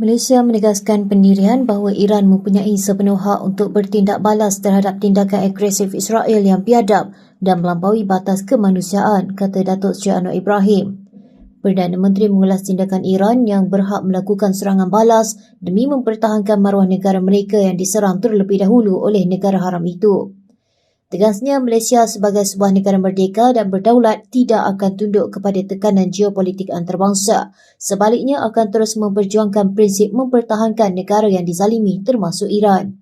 Malaysia menegaskan pendirian bahawa Iran mempunyai sepenuh hak untuk bertindak balas terhadap tindakan agresif Israel yang biadab dan melampaui batas kemanusiaan, kata Datuk Seri Anwar Ibrahim. Perdana Menteri mengulas tindakan Iran yang berhak melakukan serangan balas demi mempertahankan maruah negara mereka yang diserang terlebih dahulu oleh negara haram itu. Tegasnya Malaysia sebagai sebuah negara merdeka dan berdaulat tidak akan tunduk kepada tekanan geopolitik antarabangsa. Sebaliknya akan terus memperjuangkan prinsip mempertahankan negara yang dizalimi termasuk Iran.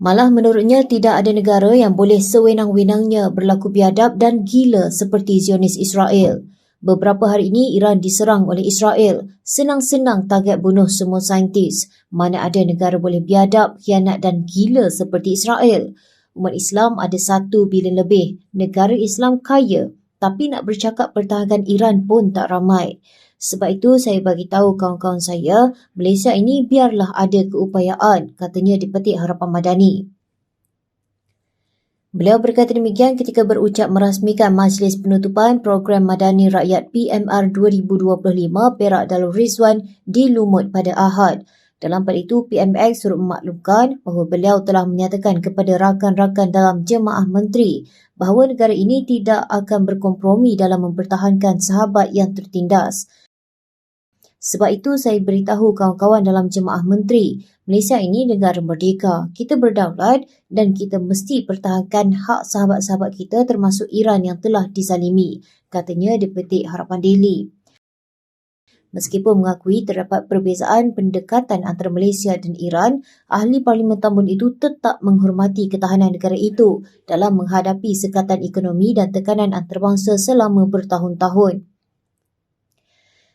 Malah menurutnya tidak ada negara yang boleh sewenang-wenangnya berlaku biadab dan gila seperti Zionis Israel. Beberapa hari ini Iran diserang oleh Israel. Senang-senang target bunuh semua saintis. Mana ada negara boleh biadab, khianat dan gila seperti Israel. Umat Islam ada satu bilion lebih. Negara Islam kaya. Tapi nak bercakap pertahankan Iran pun tak ramai. Sebab itu saya bagi tahu kawan-kawan saya, Malaysia ini biarlah ada keupayaan, katanya dipetik Harapan Madani. Beliau berkata demikian ketika berucap merasmikan majlis penutupan program Madani Rakyat PMR 2025 Perak Darul Rizwan di Lumut pada Ahad. Dalam pada itu, PMX turut memaklumkan bahawa beliau telah menyatakan kepada rakan-rakan dalam jemaah menteri bahawa negara ini tidak akan berkompromi dalam mempertahankan sahabat yang tertindas. Sebab itu saya beritahu kawan-kawan dalam jemaah menteri, Malaysia ini negara merdeka. Kita berdaulat dan kita mesti pertahankan hak sahabat-sahabat kita termasuk Iran yang telah dizalimi, katanya di petik Harapan Daily. Meskipun mengakui terdapat perbezaan pendekatan antara Malaysia dan Iran, ahli Parlimen Tambun itu tetap menghormati ketahanan negara itu dalam menghadapi sekatan ekonomi dan tekanan antarabangsa selama bertahun-tahun.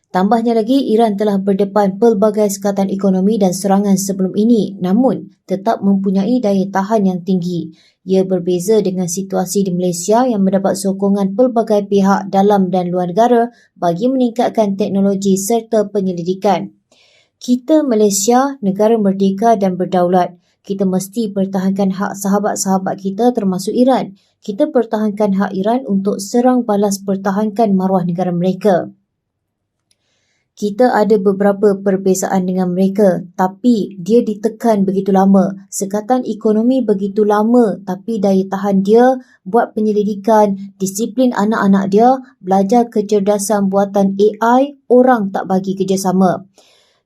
Tambahnya lagi, Iran telah berdepan pelbagai sekatan ekonomi dan serangan sebelum ini namun tetap mempunyai daya tahan yang tinggi. Ia berbeza dengan situasi di Malaysia yang mendapat sokongan pelbagai pihak dalam dan luar negara bagi meningkatkan teknologi serta penyelidikan. Kita Malaysia, negara merdeka dan berdaulat. Kita mesti pertahankan hak sahabat-sahabat kita termasuk Iran. Kita pertahankan hak Iran untuk serang balas pertahankan maruah negara mereka kita ada beberapa perbezaan dengan mereka tapi dia ditekan begitu lama. Sekatan ekonomi begitu lama tapi daya tahan dia buat penyelidikan, disiplin anak-anak dia, belajar kecerdasan buatan AI, orang tak bagi kerjasama.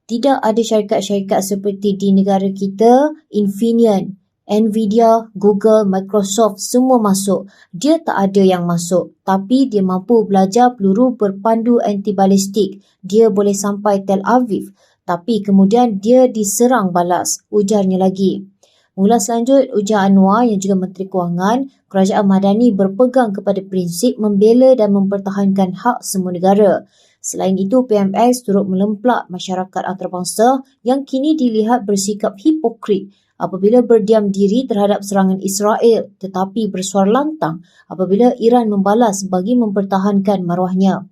Tidak ada syarikat-syarikat seperti di negara kita, Infineon, Nvidia, Google, Microsoft semua masuk. Dia tak ada yang masuk. Tapi dia mampu belajar peluru berpandu antibalistik. Dia boleh sampai Tel Aviv. Tapi kemudian dia diserang balas. Ujarnya lagi. Mula selanjut, ujar Anwar yang juga Menteri Kewangan, Kerajaan Madani berpegang kepada prinsip membela dan mempertahankan hak semua negara. Selain itu, PMX turut melemplak masyarakat antarabangsa yang kini dilihat bersikap hipokrit apabila berdiam diri terhadap serangan Israel tetapi bersuara lantang apabila Iran membalas bagi mempertahankan maruahnya.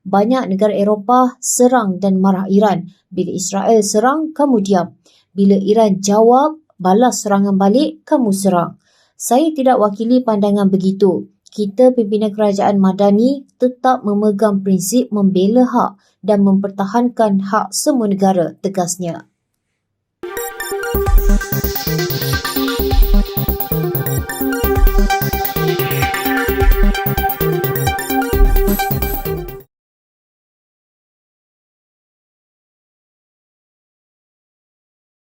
Banyak negara Eropah serang dan marah Iran. Bila Israel serang, kamu diam. Bila Iran jawab, balas serangan balik, kamu serang. Saya tidak wakili pandangan begitu. Kita pimpinan kerajaan Madani tetap memegang prinsip membela hak dan mempertahankan hak semua negara, tegasnya.